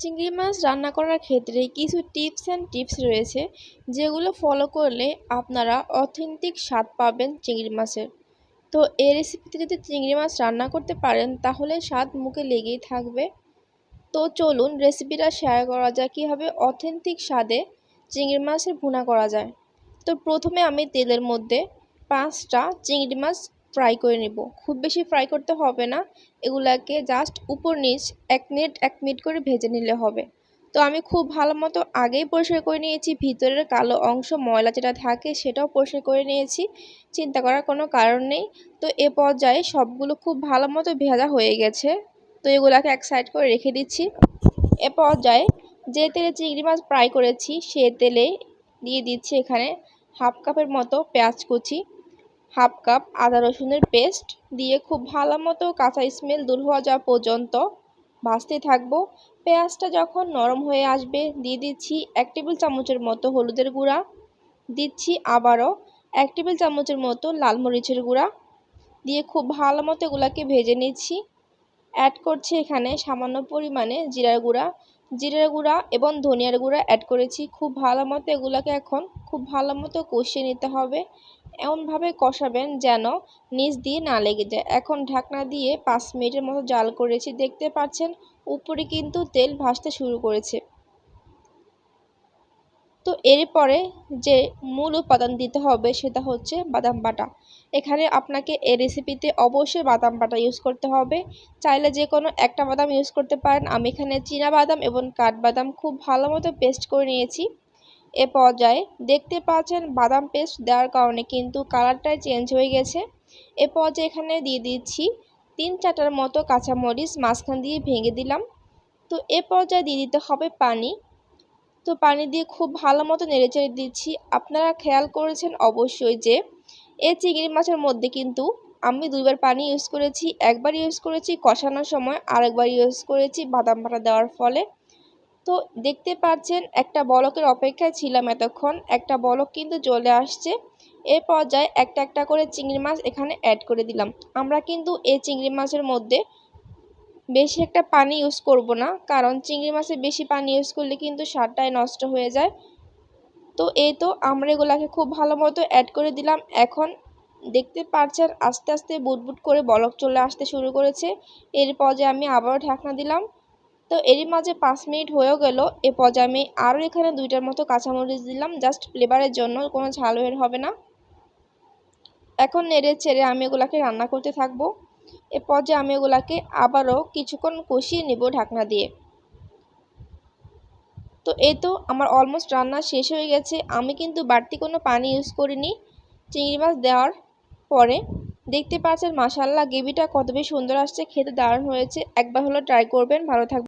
চিংড়ি মাছ রান্না করার ক্ষেত্রে কিছু টিপস অ্যান্ড টিপস রয়েছে, যেগুলো ফলো করলে আপনারা অথেন্টিক স্বাদ পাবেন চিংড়ি মাছের। তো এই রেসিপিতে যদি চিংড়ি মাছ রান্না করতে পারেন, তাহলে স্বাদ মুখে লেগেই থাকবে। তো চলুন রেসিপিটা শেয়ার করা যায় কীভাবে অথেন্টিক স্বাদে চিংড়ি মাছের ভুনা করা যায়। তো প্রথমে আমি তেলের মধ্যে পাঁচটা চিংড়ি মাছ ফ্রাই করে নেব। খুব বেশি ফ্রাই করতে হবে না। এগুলাকে জাস্ট উপর নিচ এক মিনিট এক মিনিট করে ভেজে নিলে হবে। তো আমি খুব ভালো মতো আগেই পরিষ্কার করে নিয়েছি। ভিতরের কালো অংশ ময়লা যেটা থাকে সেটাও পরিষ্কার করে নিয়েছি। চিন্তা করার কোনো কারণ নেই। তো এ পর্যায়ে সবগুলো খুব ভালো মতো ভেজা হয়ে গেছে। তো এগুলাকে এক সাইড করে রেখে দিচ্ছি। এ পর্যায়ে যে তেলে চিংড়ি মাছ ফ্রাই করেছি, সে তেলে দিয়ে দিচ্ছি এখানে হাফ কাপের মতো পেঁয়াজ কুচি। হাফ কাপ আদা রসুনের পেস্ট দিয়ে খুব ভালো মতো কাঁচা স্মেল দূর হওয়া যাওয়া পর্যন্ত ভাজতে থাকব। পেঁয়াজটা যখন নরম হয়ে আসবে, দিয়ে দিচ্ছি এক টেবিল চামচের মতো হলুদের গুঁড়া। দিচ্ছি আবারও এক টেবিল চামচের মতো লাল মরিচের গুঁড়া। দিয়ে খুব ভালো মতো এগুলাকে ভেজে নিচ্ছি। অ্যাড করছি এখানে সামান্য পরিমাণে জিরার গুঁড়া। জিরার গুঁড়া এবং ধনিয়ার গুঁড়া অ্যাড করেছি। খুব ভালো মতো এগুলোকে এখন খুব ভালো মতো কষিয়ে নিতে হবে। এমনভাবে কষাবেন যেন নিচ দিয়ে না লেগে যায়। এখন ঢাকনা দিয়ে পাঁচ মিনিটের মতো জাল করেছি। দেখতে পাচ্ছেন, উপরে কিন্তু তেল ভাসতে শুরু করেছে। তো এরপরে যে মূল উপাদান দিতে হবে সেটা হচ্ছে বাদাম বাটা। এখানে আপনাকে এই রেসিপিতে অবশ্যই বাদাম বাটা ইউজ করতে হবে। চাইলে যে কোনো একটা বাদাম ইউজ করতে পারেন। আমি এখানে চীনা বাদাম এবং কাঠবাদাম খুব ভালো মতো পেস্ট করে নিয়েছি। এ পর্যায়ে দেখতে পাচ্ছেন বাদাম পেস্ট দেওয়ার কারণে কিন্তু কালারটাই চেঞ্জ হয়ে গেছে। এ পর্যায়ে এখানে দিয়ে দিচ্ছি তিন চারটার মতো কাঁচামরিচ মাঝখান দিয়ে ভেঙে দিলাম। তো এ পর্যায়ে দিয়ে দিতে হবে পানি। তো পানি দিয়ে খুব ভালো মতো নেড়েচেড়ে দিচ্ছি। আপনারা খেয়াল করেছেন অবশ্যই যে এই চিংড়ি মাছের মধ্যে কিন্তু আমি দুইবার পানি ইউজ করেছি, একবার ইউজ করেছি কষানোর সময়, আরেকবার ইউজ করেছি বাদাম বাটা দেওয়ার ফলে। তো দেখতে পাচ্ছেন, একটা বলকের অপেক্ষায় ছিলাম এতক্ষণ, একটা বলক কিন্তু চলে আসছে। এর পর্যায়ে একটা একটা করে চিংড়ি মাছ এখানে অ্যাড করে দিলাম। আমরা কিন্তু এই চিংড়ি মাছের মধ্যে বেশি একটা পানি ইউজ করব না, কারণ চিংড়ি মাছে বেশি পানি ইউজ করলে কিন্তু স্বাদটাই নষ্ট হয়ে যায়। তো এই তো আমরা এগুলাকে খুব ভালো মতো অ্যাড করে দিলাম। এখন দেখতে পাচ্ছেন আস্তে আস্তে বুটবুট করে বলক চলে আসতে শুরু করেছে। এর পর্যায়ে আমি আবারও ঢাকনা দিলাম। তো এরই মাঝে পাঁচ মিনিট হয়েও গেল। এ পর্যায়ে আমি আরও এখানে দুইটার মতো কাঁচামরিচ দিলাম। জাস্ট ফ্লেভারের জন্য, কোনো ঝাল বের হবে না। এখন নেড়ে ছেড়ে আমি এগুলাকে রান্না করতে থাকব। এ পর্যায়ে আমি ওগুলাকে আবারও কিছুক্ষণ কষিয়ে নেব ঢাকনা দিয়ে। তো এই তো আমার অলমোস্ট রান্না শেষ হয়ে গেছে। আমি কিন্তু বাড়তি কোনো পানি ইউজ করিনি। চিংড়ি মাছ দেওয়ার পরে দেখতে পাচ্ছেন মাসাল্লাহ গ্রেভিটা কত বেশি সুন্দর আসছে, খেতে দারুণ হয়েছে। একবার হলো ট্রাই করবেন, ভালো থাকবে